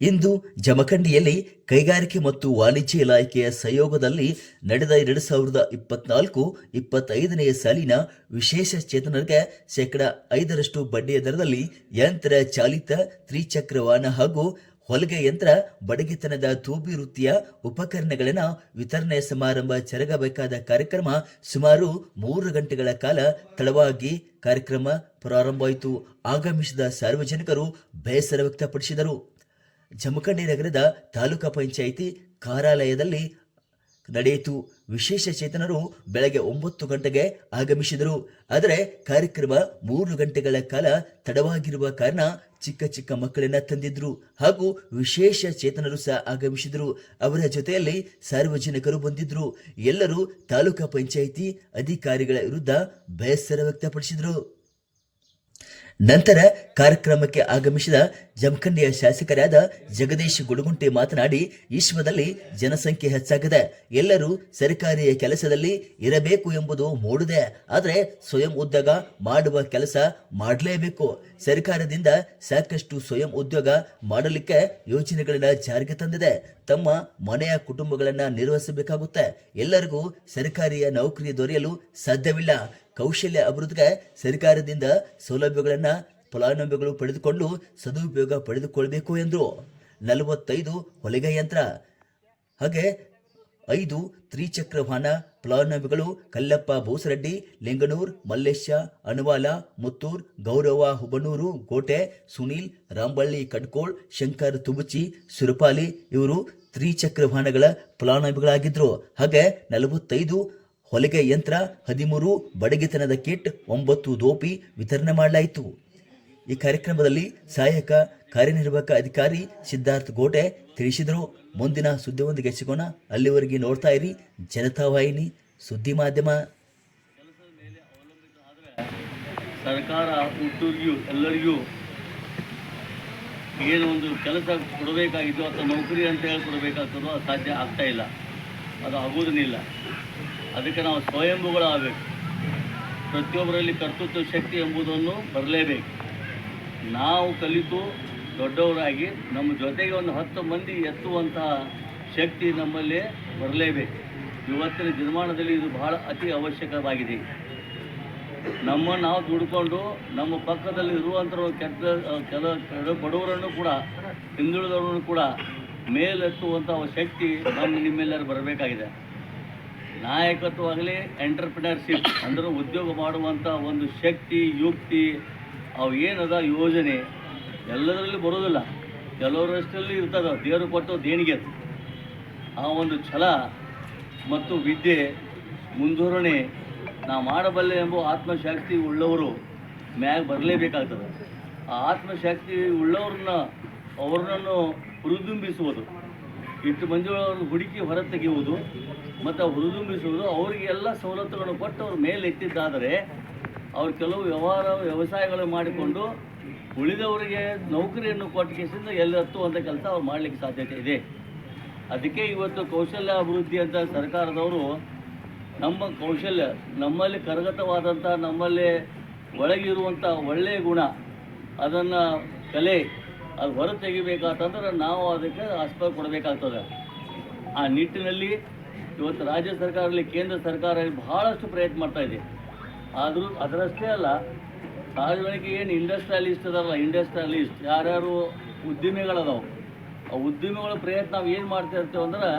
ಇಂದು ಜಮಖಂಡಿಯಲ್ಲಿ ಕೈಗಾರಿಕೆ ಮತ್ತು ವಾಣಿಜ್ಯ ಇಲಾಖೆಯ ಸಹಯೋಗದಲ್ಲಿ ನಡೆದ ಎರಡು ಸಾವಿರದ ಇಪ್ಪತ್ನಾಲ್ಕು ಇಪ್ಪತ್ತೈದನೆಯ ಸಾಲಿನ ವಿಶೇಷ ಚೇತನರಿಗೆ ಶೇಕಡ ಐದರಷ್ಟು ಬಡ್ಡಿಯ ದರದಲ್ಲಿ ಯಂತ್ರ ಚಾಲಿತ ತ್ರಿಚಕ್ರ ವಾಹನ ಹಾಗೂ ಹೊಲಿಗೆ ಯಂತ್ರ, ಬಡಗಿತನದ ತೂಬಿ ವೃತ್ತಿಯ ಉಪಕರಣಗಳನ್ನು ವಿತರಣೆ ಸಮಾರಂಭ ಜರುಗಬೇಕಾದ ಕಾರ್ಯಕ್ರಮ ಸುಮಾರು ಮೂರು ಗಂಟೆಗಳ ಕಾಲ ತಡವಾಗಿ ಕಾರ್ಯಕ್ರಮ ಪ್ರಾರಂಭವಾಯಿತು. ಆಗಮಿಸಿದ ಸಾರ್ವಜನಿಕರು ಬೇಸರ ವ್ಯಕ್ತಪಡಿಸಿದರು. ಜಮಖಂಡಿ ನಗರದ ತಾಲೂಕಾ ಪಂಚಾಯಿತಿ ಕಾರ್ಯಾಲಯದಲ್ಲಿ ನಡೆಯಿತು. ವಿಶೇಷ ಚೇತನರು ಬೆಳಗ್ಗೆ ಒಂಬತ್ತು ಗಂಟೆಗೆ ಆಗಮಿಸಿದರು. ಆದರೆ ಕಾರ್ಯಕ್ರಮ ಮೂರು ಗಂಟೆಗಳ ಕಾಲ ತಡವಾಗಿರುವ ಕಾರಣ ಚಿಕ್ಕ ಚಿಕ್ಕ ಮಕ್ಕಳನ್ನ ತಂದಿದ್ರು. ಹಾಗೂ ವಿಶೇಷ ಚೇತನರು ಸಹ ಆಗಮಿಸಿದರು. ಅವರ ಜೊತೆಯಲ್ಲಿ ಸಾರ್ವಜನಿಕರು ಬಂದಿದ್ರು. ಎಲ್ಲರೂ ತಾಲೂಕಾ ಪಂಚಾಯಿತಿ ಅಧಿಕಾರಿಗಳ ವಿರುದ್ಧ ಬೇಸರ ವ್ಯಕ್ತಪಡಿಸಿದರು. ನಂತರ ಕಾರ್ಯಕ್ರಮಕ್ಕೆ ಆಗಮಿಸಿದ ಜಮಖಂಡಿಯ ಶಾಸಕರಾದ ಜಗದೀಶ್ ಗುಡುಗುಂಟೆ ಮಾತನಾಡಿ, ವಿಶ್ವದಲ್ಲಿ ಜನಸಂಖ್ಯೆ ಹೆಚ್ಚಾಗಿದೆ. ಎಲ್ಲರೂ ಸರ್ಕಾರಿ ಕೆಲಸದಲ್ಲಿ ಇರಬೇಕು ಎಂಬುದು ಮೂಡಿದೆ. ಆದರೆ ಸ್ವಯಂ ಉದ್ಯೋಗ ಮಾಡುವ ಕೆಲಸ ಮಾಡಲೇಬೇಕು. ಸರ್ಕಾರದಿಂದ ಸಾಕಷ್ಟು ಸ್ವಯಂ ಉದ್ಯೋಗ ಮಾಡಲಿಕ್ಕೆ ಯೋಜನೆಗಳನ್ನ ಜಾರಿಗೆ ತಂದಿದೆ. ತಮ್ಮ ಮನೆಯ ಕುಟುಂಬಗಳನ್ನು ನಿರ್ವಹಿಸಬೇಕಾಗುತ್ತೆ. ಎಲ್ಲರಿಗೂ ಸರ್ಕಾರಿಯ ನೌಕರಿ ದೊರೆಯಲು ಸಾಧ್ಯವಿಲ್ಲ. ಕೌಶಲ್ಯ ಅಭಿವೃದ್ಧಿಗೆ ಸರ್ಕಾರದಿಂದ ಸೌಲಭ್ಯಗಳನ್ನು ಫಲಾನುಭವಿಗಳು ಪಡೆದುಕೊಂಡು ಸದುಪಯೋಗ ಪಡೆದುಕೊಳ್ಬೇಕು ಎಂದರು. ನಲವತ್ತೈದು ಹೊಲಿಗೆ ಯಂತ್ರ. ಹಾಗೆ ಐದು ತ್ರಿಚಕ್ರ ವಾಹನ ಫಲಾನುಭವಿಗಳು ಕಲ್ಲಪ್ಪ ಬೋಸರೆಡ್ಡಿ, ಲಿಂಗನೂರ್ ಮಲ್ಲೇಶ ಅಣವಾಲ, ಮುತ್ತೂರ್, ಗೌರವ ಹುಬನೂರು ಕೋಟೆ, ಸುನೀಲ್, ರಾಂಬಳ್ಳಿ ಕಡ್ಕೋಳ್ ಶಂಕರ್ ತುಬುಚಿ ಸುರಪಾಲಿ ಇವರು ತ್ರಿಚಕ್ರ ವಾಹನಗಳ ಫಲಾನುಭವಿಗಳಾಗಿದ್ದರು ಹಾಗೆ ನಲವತ್ತೈದು ಹೊಲಿಗೆ ಯಂತ್ರ ಹದಿಮೂರು, ಬಡಗಿತನದ ಕಿಟ್ ಒಂಬತ್ತು ದೋಪಿ ವಿತರಣೆ ಮಾಡಲಾಯಿತು. ಈ ಕಾರ್ಯಕ್ರಮದಲ್ಲಿ ಸಹಾಯಕ ಕಾರ್ಯನಿರ್ವಾಹಕ ಅಧಿಕಾರಿ ಸಿದ್ಧಾರ್ಥ್ ಗೋಟೆ ತಿಳಿಸಿದರು. ಮುಂದಿನ ಸುದ್ದಿಯೊಂದಿಗೆ ಸಿಗೋಣ. ಅಲ್ಲಿವರೆಗೆ ನೋಡ್ತಾ ಇರಿ ಜನತಾ ವಾಹಿನಿ ಸುದ್ದಿ ಮಾಧ್ಯಮ. ಸರ್ಕಾರ ಹುಟ್ಟೂರಿಗೂ ಎಲ್ಲರಿಗೂ ಏನು ಒಂದು ಕೆಲಸ ಕೊಡಬೇಕಾಗಿದ್ದು ಅಥವಾ ನೌಕರಿ ಅಂತ ಹೇಳಿ ಕೊಡಬೇಕಾಗ್ತದೋ ಅದು ಸಾಧ್ಯ ಆಗ್ತಾ ಇಲ್ಲ. ಅದು ಆಗುವುದನ್ನಿಲ್ಲ. ಅದಕ್ಕೆ ನಾವು ಸ್ವಯಂಭೂಗಳಾಗಬೇಕು. ಪ್ರತಿಯೊಬ್ಬರಲ್ಲಿ ಕರ್ತೃತ್ವ ಶಕ್ತಿ ಎಂಬುದನ್ನು ಬರಲೇಬೇಕು. ನಾವು ಕಲಿತು ದೊಡ್ಡವರಾಗಿ ನಮ್ಮ ಜೊತೆಗೆ ಒಂದು ಹತ್ತು ಮಂದಿ ಎತ್ತುವಂತಹ ಶಕ್ತಿ ನಮ್ಮಲ್ಲಿ ಬರಲೇಬೇಕು. ಇವತ್ತಿನ ದಿನಮಾನದಲ್ಲಿ ಇದು ಬಹಳ ಅತಿ ಅವಶ್ಯಕವಾಗಿದೆ. ನಮ್ಮ ನಾವು ದುಡ್ಕೊಂಡು ನಮ್ಮ ಪಕ್ಕದಲ್ಲಿ ಇರುವಂಥ ಕೆಟ್ಟ, ಕೆಲ ಬಡವರನ್ನು ಕೂಡ, ಹಿಂದುಳಿದವರನ್ನು ಕೂಡ ಮೇಲೆತ್ತುವಂಥ ಶಕ್ತಿ ನಮ್ಮ ನಿಮ್ಮೆಲ್ಲರೂ ಬರಬೇಕಾಗಿದೆ. ನಾಯಕತ್ವ ಆಗಲಿ ಎಂಟರ್ಪ್ರಿನರ್ಶಿಪ್ ಅಂದ್ರೆ ಉದ್ಯೋಗ ಮಾಡುವಂಥ ಒಂದು ಶಕ್ತಿ, ಯುಕ್ತಿ, ಅವು ಏನದ ಯೋಜನೆ, ಎಲ್ಲದರಲ್ಲಿ ಬರೋದಿಲ್ಲ. ಕೆಲವರಷ್ಟರಲ್ಲಿ ಇರ್ತದೆ, ದೇವರು ಕೊಟ್ಟು ದೇಣಿಗೆ ಆ ಒಂದು ಛಲ ಮತ್ತು ವಿದ್ಯೆ, ಮುಂದುವರಣೆ ನಾ ಮಾಡಬಲ್ಲೆ ಎಂಬ ಆತ್ಮಶಕ್ತಿ ಉಳ್ಳವರು ಮ್ಯಾಗ ಬರಲೇಬೇಕಾಗ್ತದೆ. ಆ ಆತ್ಮಶಕ್ತಿ ಉಳ್ಳವ್ರನ್ನ ಅವರನ್ನು ಹುರಿದುಂಬಿಸುವುದು ಇಷ್ಟು ಮಂದಿ ಹುಡುಕಿ ಹೊರ ತೆಗೆಯುವುದು ಮತ್ತು ಹುರಿದುಂಬಿಸುವುದು ಅವರಿಗೆಲ್ಲ ಸವಲತ್ತುಗಳನ್ನು ಕೊಟ್ಟು ಅವ್ರ ಮೇಲೆ ಎತ್ತಿದ್ದಾದರೆ ಅವ್ರು ಕೆಲವು ವ್ಯವಹಾರ, ವ್ಯವಸಾಯಗಳು ಮಾಡಿಕೊಂಡು ಉಳಿದವರಿಗೆ ನೌಕರಿಯನ್ನು ಕೊಟ್ಟ ಕೇಸಿಂದ ಎಲ್ಲಿ ಹತ್ತುವಂಥ ಕೆಲಸ ಅವ್ರು ಮಾಡಲಿಕ್ಕೆ ಸಾಧ್ಯತೆ ಇದೆ. ಅದಕ್ಕೆ ಇವತ್ತು ಕೌಶಲ್ಯ ಅಭಿವೃದ್ಧಿ ಅಂತ ಸರ್ಕಾರದವರು ನಮ್ಮ ಕೌಶಲ್ಯ, ನಮ್ಮಲ್ಲಿ ಕರಗತವಾದಂಥ, ನಮ್ಮಲ್ಲಿ ಒಳಗಿರುವಂಥ ಒಳ್ಳೆಯ ಗುಣ, ಅದನ್ನು ಕಲೆ, ಅದು ಹೊರ ತೆಗಿಬೇಕಾತಂದ್ರೆ ನಾವು ಅದಕ್ಕೆ ಆಸ್ಪದ ಕೊಡಬೇಕಾಗ್ತದೆ. ಆ ನಿಟ್ಟಿನಲ್ಲಿ ಇವತ್ತು ರಾಜ್ಯ ಸರ್ಕಾರದಲ್ಲಿ ಕೇಂದ್ರ ಸರ್ಕಾರ ಬಹಳಷ್ಟು ಪ್ರಯತ್ನ ಮಾಡ್ತಾ ಇದೆ. ಆದರೂ ಅದರಷ್ಟೇ ಅಲ್ಲ, ಸಾರ್ವಜನಿಕ ಏನು ಇಂಡಸ್ಟ್ರಿಯಲಿಸ್ಟ್ ಅದಲ್ಲ ಇಂಡಸ್ಟ್ರಿಯಲಿಸ್ಟ್ ಯಾರ್ಯಾರು ಉದ್ಯಮಿಗಳದಾವು ಆ ಉದ್ದಿಮೆಗಳ ಪ್ರಯತ್ನ ನಾವು ಏನು ಮಾಡ್ತಾ ಇರ್ತೇವೆ ಅಂದ್ರೆ,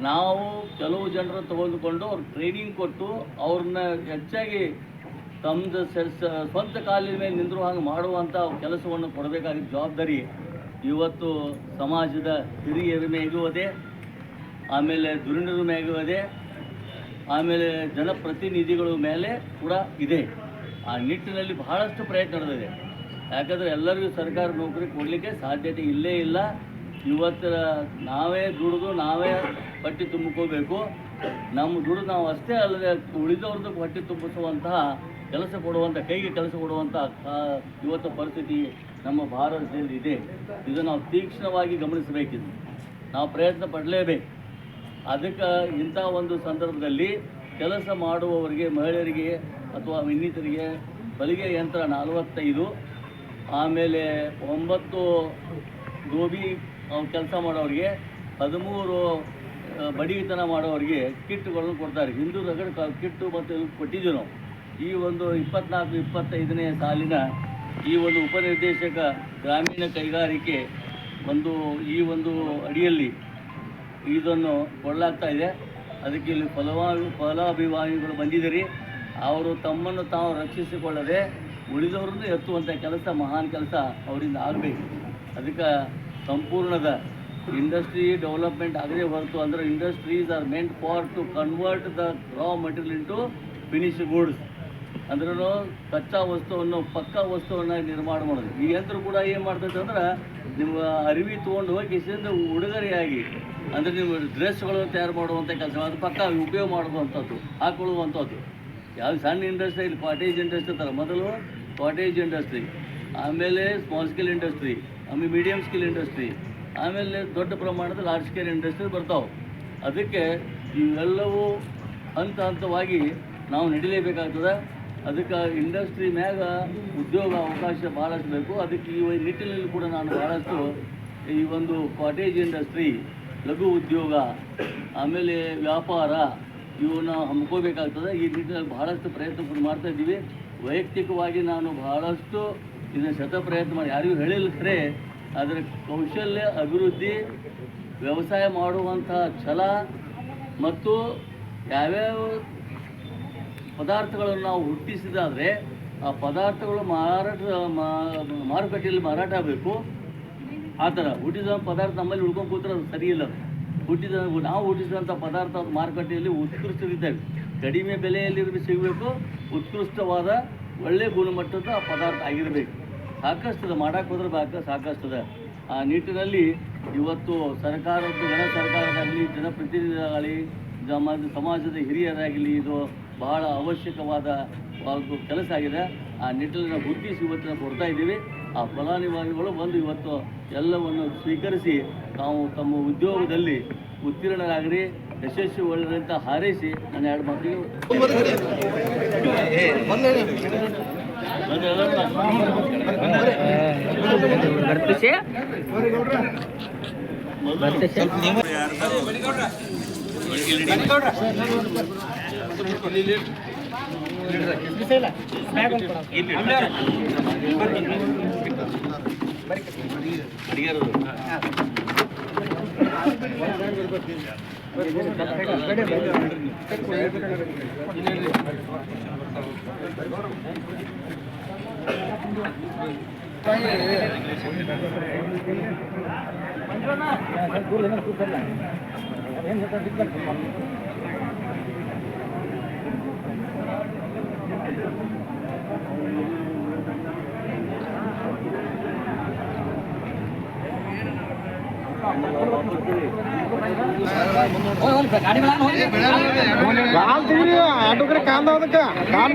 ನಾವು ಕೆಲವು ಜನರು ತೆಗೆದುಕೊಂಡು ಅವ್ರು ಟ್ರೈನಿಂಗ್ ಕೊಟ್ಟು ಅವ್ರನ್ನ ಹೆಚ್ಚಾಗಿ ತಮ್ಮದು ಸ್ವಂತ ಕಾಲಿನ ಮೇಲೆ ನಿಂದ್ರು ಹಾಗೆ ಮಾಡುವಂಥ ಕೆಲಸವನ್ನು ಕೊಡಬೇಕಾದ ಜವಾಬ್ದಾರಿ ಇವತ್ತು ಸಮಾಜದ ಹಿರಿಯರ ಇರುವುದೇ ಆಮೇಲೆ ದುರಿಣರ ಮ್ಯಾಗೂ ಆಮೇಲೆ ಜನಪ್ರತಿನಿಧಿಗಳ ಮೇಲೆ ಕೂಡ ಇದೆ. ಆ ನಿಟ್ಟಿನಲ್ಲಿ ಬಹಳಷ್ಟು ಪ್ರಯತ್ನ ನಡೆದಿದೆ. ಯಾಕಂದರೆ ಎಲ್ಲರಿಗೂ ಸರ್ಕಾರ ನೌಕರಿ ಕೊಡಲಿಕ್ಕೆ ಸಾಧ್ಯತೆ ಇಲ್ಲೇ ಇಲ್ಲ. ಇವತ್ತು ನಾವೇ ದುಡಿದು ನಾವೇ ಹೊಟ್ಟೆ ತುಂಬಿಕೋಬೇಕು. ನಮ್ಮ ದುಡಿದು ನಾವು ಅಷ್ಟೇ ಅಲ್ಲದೆ ಉಳಿದವ್ರದ್ದು ಹೊಟ್ಟೆ ತುಂಬಿಸುವಂತಹ ಕೆಲಸ ಕೊಡುವಂಥ ಕೈಗೆ ಕೆಲಸ ಕೊಡುವಂಥ ಇವತ್ತು ಪರಿಸ್ಥಿತಿ ನಮ್ಮ ಭಾರತದಲ್ಲಿ ಇದೆ. ಇದು ನಾವು ತೀಕ್ಷ್ಣವಾಗಿ ಗಮನಿಸಬೇಕಿದೆ. ನಾವು ಪ್ರಯತ್ನ ಪಡಲೇಬೇಕು. ಅದಕ್ಕೆ ಇಂಥ ಒಂದು ಸಂದರ್ಭದಲ್ಲಿ ಕೆಲಸ ಮಾಡುವವರಿಗೆ, ಮಹಿಳೆಯರಿಗೆ ಅಥವಾ ಇನ್ನಿತರಿಗೆ ಬಲಿಗೆ ಯಂತ್ರ ನಲವತ್ತೈದು, ಆಮೇಲೆ ಒಂಬತ್ತು ಗೋಬಿ ಕೆಲಸ ಮಾಡೋರಿಗೆ, ಹದಿಮೂರು ಬಡಿತನ ಮಾಡೋರಿಗೆ ಕಿಟ್ಗಳನ್ನು ಕೊಡ್ತಾರೆ. ಹಿಂದೂ ರಗಡ್ ಕಿಟ್ಟು ಮತ್ತು ಕೊಟ್ಟಿದ್ದೀವಿ ನಾವು. ಈ ಒಂದು ಇಪ್ಪತ್ನಾಲ್ಕು, ಇಪ್ಪತ್ತೈದನೇ ಸಾಲಿನ ಈ ಒಂದು ಉಪನಿರ್ದೇಶಕ ಗ್ರಾಮೀಣ ಕೈಗಾರಿಕೆ ಒಂದು ಈ ಒಂದು ಅಡಿಯಲ್ಲಿ ಇದನ್ನು ಕೊಡಲಾಗ್ತಾ ಇದೆ. ಅದಕ್ಕೆ ಇಲ್ಲಿ ಫಲವಾಗಿ, ಫಲಾಭಿಮಾನಿಗಳು ಬಂದಿದ್ದೀರಿ. ಅವರು ತಮ್ಮನ್ನು ತಾವು ರಕ್ಷಿಸಿಕೊಳ್ಳದೆ ಉಳಿದವರನ್ನು ಎತ್ತುವಂಥ ಕೆಲಸ, ಮಹಾನ್ ಕೆಲಸ ಅವರಿಂದ ಆಗಬೇಕು. ಅದಕ್ಕೆ ಸಂಪೂರ್ಣದ ಇಂಡಸ್ಟ್ರಿ ಡೆವಲಪ್ಮೆಂಟ್ ಆಗದೆ ಹೊರತು ಅಂದರೆ industries are meant for to convert the raw material into finish goods. ಅಂದ್ರೂ ಕಚ್ಚಾ ವಸ್ತುವನ್ನು, ಪಕ್ಕಾ ವಸ್ತುವನ್ನು ನಿರ್ಮಾಣ ಮಾಡೋದು. ಈ ಯಂತ್ರ ಕೂಡ ಏನು ಮಾಡ್ತೈತೆ ಅಂದ್ರೆ ನಿಮ್ಮ ಅರಿವಿ ತೊಗೊಂಡು ಹೋಗಿ ಉಡುಗೊರೆಯಾಗಿ, ಅಂದರೆ ನಿಮ್ಮ ಡ್ರೆಸ್ಗಳು ತಯಾರು ಮಾಡುವಂಥ ಕೆಲಸ, ಅದು ಪಕ್ಕ ಉಪಯೋಗ ಮಾಡುವಂಥದ್ದು ಹಾಕೊಳ್ಳುವಂಥದ್ದು ಯಾವ ಸಣ್ಣ ಇಂಡಸ್ಟ್ರಿ ಇಲ್ಲಿ ಕಾಟೇಜ್ ಇಂಡಸ್ಟ್ರಿ ಥರ ಮೊದಲು ಕಾಟೇಜ್ ಇಂಡಸ್ಟ್ರಿ ಆಮೇಲೆ ಸ್ಮಾಲ್ ಸ್ಕೇಲ್ ಇಂಡಸ್ಟ್ರಿ ಆಮೇಲೆ ಮೀಡಿಯಮ್ ಸ್ಕೇಲ್ ಇಂಡಸ್ಟ್ರಿ ಆಮೇಲೆ ದೊಡ್ಡ ಪ್ರಮಾಣದ ಲಾರ್ಜ್ ಸ್ಕೇಲ್ ಇಂಡಸ್ಟ್ರಿ ಬರ್ತಾವೆ. ಅದಕ್ಕೆ ಇವೆಲ್ಲವೂ ಹಂತ ಹಂತವಾಗಿ ನಾವು ನಡಿಲೇಬೇಕಾಗ್ತದೆ. ಅದಕ್ಕೆ ಇಂಡಸ್ಟ್ರಿ ಮ್ಯಾಗ ಉದ್ಯೋಗ ಅವಕಾಶ ಭಾಳಷ್ಟು ಬೇಕು. ಅದಕ್ಕೆ ಈ ನಿಟ್ಟಿನಲ್ಲಿ ಕೂಡ ನಾನು ಭಾಳಷ್ಟು ಈ ಒಂದು ಕಾಟೇಜ್ ಇಂಡಸ್ಟ್ರಿ ಲಘು ಉದ್ಯೋಗ, ಆಮೇಲೆ ವ್ಯಾಪಾರ ಇವನ್ನ ಹಮ್ಕೋಬೇಕಾಗ್ತದೆ ಈ ನಿಟ್ಟಿನಲ್ಲಿ ಬಹಳಷ್ಟು ಪ್ರಯತ್ನ ಕೂಡ ಮಾಡ್ತಾ ಇದ್ದೀವಿ. ವೈಯಕ್ತಿಕವಾಗಿ ನಾನು ಬಹಳಷ್ಟು ಇದನ್ನು ಶತ ಪ್ರಯತ್ನ ಮಾಡಿ, ಯಾರಿಗೂ ಹೇಳಿಲ್ಲ ಖರೆ ಅದರ ಕೌಶಲ್ಯ, ಅಭಿವೃದ್ಧಿ, ವ್ಯವಸಾಯ ಮಾಡುವಂಥ ಛಲ ಮತ್ತು ಯಾವ್ಯಾವ ಪದಾರ್ಥಗಳನ್ನು ನಾವು ಹುಟ್ಟಿಸಿದಾದರೆ ಆ ಪದಾರ್ಥಗಳು ಮಾರಾಟ ಮಾರುಕಟ್ಟೆಯಲ್ಲಿ ಮಾರಾಟ ಆಗಬೇಕು. ಆ ಥರ ಹುಟ್ಟಿದ ಪದಾರ್ಥ ನಮ್ಮಲ್ಲಿ ಉಳ್ಕೊಂಡು ಕೂತ್ರೆ ಅದು ಸರಿ ಇಲ್ಲ. ಹುಟ್ಟಿದ, ನಾವು ಹುಟ್ಟಿಸಿದಂಥ ಪದಾರ್ಥ ಮಾರುಕಟ್ಟೆಯಲ್ಲಿ ಉತ್ಕೃಷ್ಟವಿದ್ದಾವೆ ಕಡಿಮೆ ಬೆಲೆಯಲ್ಲಿ ಸಿಗಬೇಕು. ಉತ್ಕೃಷ್ಟವಾದ ಒಳ್ಳೆಯ ಗುಣಮಟ್ಟದ ಪದಾರ್ಥ ಆಗಿರಬೇಕು. ಸಾಕಷ್ಟು ಮಾಡಕ್ಕೆ ಹೋದ್ರೆ ಬಾಕ ಸಾಕಷ್ಟು ಆ ನಿಟ್ಟಿನಲ್ಲಿ ಇವತ್ತು ಸರ್ಕಾರದ ಜನ ಸರ್ಕಾರದಾಗಲಿ ಜನಪ್ರತಿನಿಧಿಗಳಾಗಲಿ ಸಮಾಜ ಸಮಾಜದ ಹಿರಿಯರಾಗಲಿ, ಇದು ಬಹಳ ಅವಶ್ಯಕವಾದ ಒಂದು ಕೆಲಸ ಆಗಿದೆ ಆ ನಿಟ್ಟಿನ ಗುರುತಿಸಿ ಇವತ್ತು ನಾವು ಕೊಡ್ತಾ ಇದ್ದೀವಿ ಆ ಫಲಾನುಭವಿಗಳು ಬಂದು ಇವತ್ತು ಎಲ್ಲವನ್ನು ಸ್ವೀಕರಿಸಿ ತಾವು ತಮ್ಮ ಉದ್ಯೋಗದಲ್ಲಿ ಉತ್ತೀರ್ಣರಾಗಲಿ ಯಶಸ್ವಿ ಒಳ್ಳೆಯಂತ ಹಾರೈಸಿ ನನ್ನ ಎರಡು ಮಾತಿಗೆ ಮತ್ತೆ ಅಡಿಗೆರು ಕಾಲ್ ತೆಗ್ರಿ ಆಟೋಕ್ರೆ ಕಾಲ್ ಅದಕ್ಕೆ ಕಾಲ್